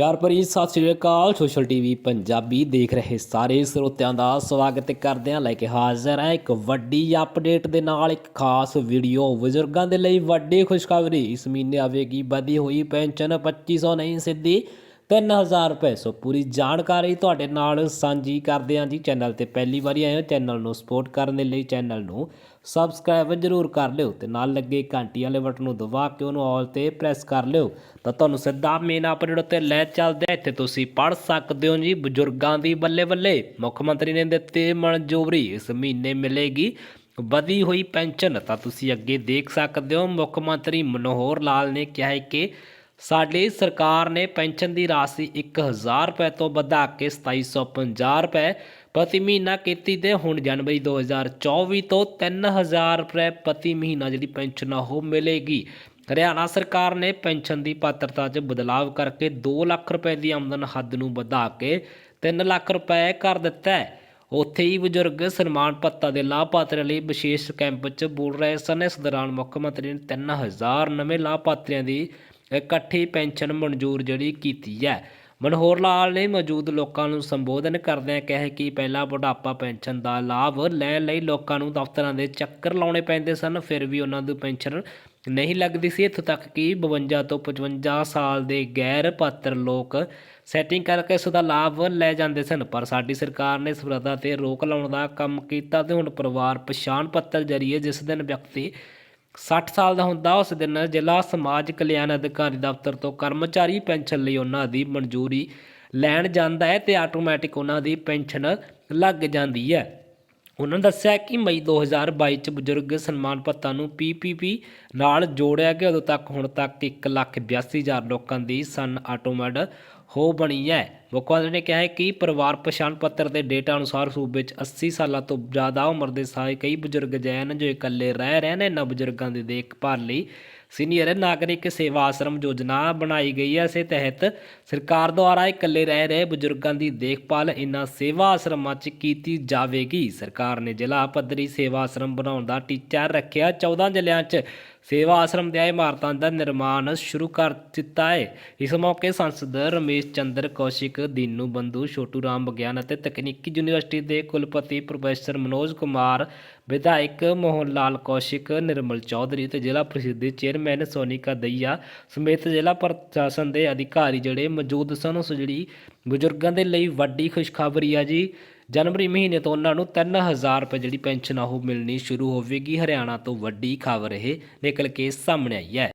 ਪਿਆਰ ਭਰੀ ਸਤਿ ਸ੍ਰੀ ਅਕਾਲ, social TV Punjabi ਦੇਖ ਰਹੇ ਸਾਰੇ ਸਰੋਤਿਆਂ ਦਾ ਸਵਾਗਤ ਕਰਦੇ ਹਾਂ ਲੈ ਕੇ ਹਾਜ਼ਰ ਹਾਂ ਇੱਕ ਵੱਡੀ ਅਪਡੇਟ ਦੇ ਨਾਲ ਇੱਕ ਖਾਸ ਵੀਡੀਓ ਬਜ਼ੁਰਗਾਂ ਦੇ ਲਈ ਵੱਡੀ ਖੁਸ਼ਖਬਰੀ। ਇਸ ਮਹੀਨੇ ਆਵੇਗੀ ਵਧੀ ਹੋਈ ਪੈਨਸ਼ਨ 2500 ਨਹੀਂ ਸਿੱਧੀ। 3000 ਰੁਪਏ। ਸੋ ਪੂਰੀ ਜਾਣਕਾਰੀ ਤੁਹਾਡੇ ਨਾਲ ਸਾਂਝੀ ਕਰਦੇ ਹਾਂ ਜੀ। ਚੈਨਲ ਤੇ ਪਹਿਲੀ ਵਾਰੀ ਆਏ ਹੋ, ਚੈਨਲ ਨੂੰ ਸਪੋਰਟ ਕਰਨ ਦੇ ਲਈ ਚੈਨਲ ਨੂੰ ਸਬਸਕ੍ਰਾਈਬ ਜ਼ਰੂਰ ਕਰ ਲਿਓ ਤੇ ਨਾਲ ਲੱਗੇ ਘੰਟੀ ਵਾਲੇ ਬਟਨ ਨੂੰ ਦਬਾ ਕੇ ਉਹਨੂੰ ਆਲ ਤੇ ਪ੍ਰੈਸ ਕਰ ਲਿਓ। ਤਾਂ ਤੁਹਾਨੂੰ ਸਿੱਧਾ ਮੇਨ ਅਪਡੇਟ ਉੱਤੇ ਲੈ ਚੱਲਦੇ ਇੱਥੇ ਤੁਸੀਂ ਪੜ ਸਕਦੇ ਹੋ ਜੀ। ਬਜ਼ੁਰਗਾਂ ਦੀ ਬੱਲੇ ਬੱਲੇ ਮੁੱਖ ਮੰਤਰੀ ਨੇ ਦਿੱਤੇ ਮਨਜ਼ੂਰੀ। ਇਸ ਮਹੀਨੇ ਮਿਲੇਗੀ ਵਧੀ ਹੋਈ ਪੈਨਸ਼ਨ। ਤਾਂ ਤੁਸੀਂ ਅੱਗੇ ਦੇਖ ਸਕਦੇ ਹੋ। ਮੁੱਖ ਮੰਤਰੀ ਮਨੋਹਰ ਲਾਲ ਨੇ ਕਿਹਾ ਹੈ ਕਿ ਸਾਡੀ ਸਰਕਾਰ ਨੇ ਪੈਨਸ਼ਨ ਦੀ ਰਾਸ਼ੀ 1000 ਰੁਪਏ ਤੋਂ ਵਧਾ ਕੇ 2750 ਰੁਪਏ ਪ੍ਰਤੀ ਮਹੀਨਾ ਕੀਤੀ ਤੇ ਹੁਣ ਜਨਵਰੀ 2024 ਤੋਂ 3000 ਰੁਪਏ ਪ੍ਰਤੀ ਮਹੀਨਾ ਜਿਹੜੀ ਪੈਨਸ਼ਨ ਆ ਉਹ ਮਿਲੇਗੀ। ਹਰਿਆਣਾ ਸਰਕਾਰ ਨੇ ਪੈਨਸ਼ਨ ਦੀ ਪਾਤਰਤਾ 'ਚ ਬਦਲਾਵ ਕਰਕੇ 2 ਲੱਖ ਰੁਪਏ ਦੀ ਆਮਦਨ ਹੱਦ ਨੂੰ ਵਧਾ ਕੇ 3 ਲੱਖ ਰੁਪਏ ਕਰ ਦਿੱਤਾ ਹੈ। ਉੱਥੇ ਹੀ ਬਜ਼ੁਰਗ ਸਨਮਾਨ ਭੱਤਾ ਦੇ ਲਾਭਪਾਤਰੀਆਂ ਲਈ ਵਿਸ਼ੇਸ਼ ਕੈਂਪ 'ਚ ਬੋਲ ਰਹੇ ਸਨ। ਇਸ ਦੌਰਾਨ ਮੁੱਖ ਮੰਤਰੀ ਨੇ 3000 ਨਵੇਂ ਲਾਭਪਾਤਰੀਆਂ ਦੀ ਇਕੱਠੀ ਪੈਨਸ਼ਨ ਮਨਜ਼ੂਰ ਜਿਹੜੀ ਕੀਤੀ ਹੈ। ਮਨੋਹਰ ਲਾਲ ਨੇ ਮੌਜੂਦ ਲੋਕਾਂ ਨੂੰ ਸੰਬੋਧਨ ਕਰਦਿਆਂ ਕਿਹਾ ਕਿ ਪਹਿਲਾਂ ਬੁਢਾਪਾ ਪੈਨਸ਼ਨ ਦਾ ਲਾਭ ਲੈਣ ਲਈ ਲੋਕਾਂ ਨੂੰ ਦਫ਼ਤਰਾਂ ਦੇ ਚੱਕਰ ਲਾਉਣੇ ਪੈਂਦੇ ਸਨ, ਫਿਰ ਵੀ ਉਹਨਾਂ ਦੀ ਪੈਨਸ਼ਨ ਨਹੀਂ ਲੱਗਦੀ ਸੀ। ਇੱਥੋਂ ਤੱਕ ਕਿ 52 ਤੋਂ 55 ਸਾਲ ਦੇ ਗੈਰ ਪਾਤਰ ਲੋਕ ਸੈਟਿੰਗ ਕਰਕੇ ਇਸ ਦਾ ਲਾਭ ਲੈ ਜਾਂਦੇ ਸਨ, ਪਰ ਸਾਡੀ ਸਰਕਾਰ ਨੇ ਇਸ ਪ੍ਰਥਾ ਤੇ ਰੋਕ ਲਾਉਣ ਦਾ ਕੰਮ ਕੀਤਾ ਤੇ ਹੁਣ ਪਰਿਵਾਰ ਪਛਾਣ ਪੱਤਰ ਜਰੀਏ ਜਿਸ ਦਿਨ ਵਿਅਕਤੀ 60 ਸਾਲ ਦਾ ਹੁੰਦਾ, ਉਸ ਦਿਨ ਜ਼ਿਲ੍ਹਾ ਸਮਾਜ ਕਲਿਆਣ ਅਧਿਕਾਰੀ ਦਫ਼ਤਰ ਤੋਂ ਕਰਮਚਾਰੀ ਪੈਨਸ਼ਨ ਲਈ ਉਹਨਾਂ ਦੀ ਮਨਜ਼ੂਰੀ ਲੈਣ ਜਾਂਦਾ ਹੈ ਤੇ ਆਟੋਮੈਟਿਕ ਉਹਨਾਂ ਦੀ ਪੈਨਸ਼ਨ ਲੱਗ ਜਾਂਦੀ ਹੈ। ਉਹਨਾਂ ਦੱਸਿਆ ਕਿ ਮਈ 2022 ਚ ਬਜ਼ੁਰਗ ਸਨਮਾਨ ਭੱਤਾ ਨੂੰ ਪੀਪੀਪੀ ਨਾਲ ਜੋੜਿਆ ਗਿਆ, ਉਦੋਂ ਤੱਕ ਹੁਣ ਤੱਕ 182000 ਲੋਕਾਂ ਦੀ ਸਨ ਆਟੋਮੈਡ ਹੋ ਬਣੀ ਹੈ। ਮੁੱਖ ਮੰਤਰੀ ਨੇ ਕਿਹਾ ਹੈ ਕਿ ਪਰਿਵਾਰ ਪਛਾਣ ਪੱਤਰ ਦੇ ਡੇਟਾ ਅਨੁਸਾਰ ਸੂਬੇ ਵਿੱਚ 80 ਸਾਲਾਂ ਤੋਂ ਜ਼ਿਆਦਾ ਉਮਰ ਦੇ ਸਾਰੇ ਕਈ ਬਜ਼ੁਰਗ ਅਜਿਹੇ ਹਨ ਜੋ ਇਕੱਲੇ ਰਹਿ ਰਹੇ ਨੇ ਇਹਨਾਂ ਬਜ਼ੁਰਗਾਂ ਦੀ ਦੇਖਭਾਲ ਲਈ ਸੀਨੀਅਰ ਨਾਗਰਿਕ ਸੇਵਾ ਆਸ਼ਰਮ ਯੋਜਨਾ ਬਣਾਈ ਗਈ ਹੈ। ਇਸੇ ਤਹਿਤ ਸਰਕਾਰ ਦੁਆਰਾ ਇਕੱਲੇ ਰਹਿ ਰਹੇ ਬਜ਼ੁਰਗਾਂ ਦੀ ਦੇਖਭਾਲ ਇਨ੍ਹਾਂ ਸੇਵਾ ਆਸ਼ਰਮਾਂ 'ਚ ਕੀਤੀ ਜਾਵੇਗੀ। ਸਰਕਾਰ ਨੇ ਜ਼ਿਲ੍ਹਾ ਪੱਧਰੀ ਸੇਵਾ ਆਸ਼ਰਮ ਬਣਾਉਣ ਦਾ ਟੀਚਾ ਰੱਖਿਆ। 14 ਜ਼ਿਲ੍ਹਿਆਂ 'ਚ ਸੇਵਾ ਆਸ਼ਰਮ ਦੀਆਂ ਇਮਾਰਤਾਂ ਦਾ ਨਿਰਮਾਣ ਸ਼ੁਰੂ ਕਰ ਦਿੱਤਾ ਹੈ ਇਸ ਮੌਕੇ ਸੰਸਦ ਰਮੇਸ਼ ਚੰਦਰ, ਕੌਸ਼ਿਕ, ਦੀਨੂ ਬੰਧੂ, ਛੋਟੂ ਰਾਮ ਵਿਗਿਆਨ ਅਤੇ ਤਕਨੀਕੀ ਯੂਨੀਵਰਸਿਟੀ ਦੇ ਕੁਲਪਤੀ ਪ੍ਰੋਫੈਸਰ ਮਨੋਜ ਕੁਮਾਰ, ਵਿਧਾਇਕ ਮੋਹਨ ਲਾਲ ਕੌਸ਼ਿਕ, ਨਿਰਮਲ ਚੌਧਰੀ ਤੇ ਜ਼ਿਲ੍ਹਾ ਪ੍ਰੀਸ਼ਦ ਚੇਅਰਮੈਨ ਸੋਨੀਕਾ ਦਈਆ ਸਮੇਤ ਜ਼ਿਲ੍ਹਾ ਪ੍ਰਸ਼ਾਸਨ ਦੇ ਅਧਿਕਾਰੀ ਜਿਹੜੇ ਮੌਜੂਦ ਸਨ, ਉਸ ਜਿਹੜੀ ਬਜ਼ੁਰਗਾਂ ਦੇ ਲਈ ਵੱਡੀ ਖੁਸ਼ਖਬਰੀ ਆ ਜੀ। ਜਨਵਰੀ ਮਹੀਨੇ ਤੋਂ ਉਹਨਾਂ ਨੂੰ 3000 ਰੁਪਏ ਜਿਹੜੀ ਪੈਨਸ਼ਨ ਆ ਉਹ ਮਿਲਣੀ ਸ਼ੁਰੂ ਹੋਵੇਗੀ। ਹਰਿਆਣਾ ਤੋਂ ਵੱਡੀ ਖਬਰ ਇਹ ਨਿਕਲ ਕੇ ਸਾਹਮਣੇ ਆਈ ਹੈ।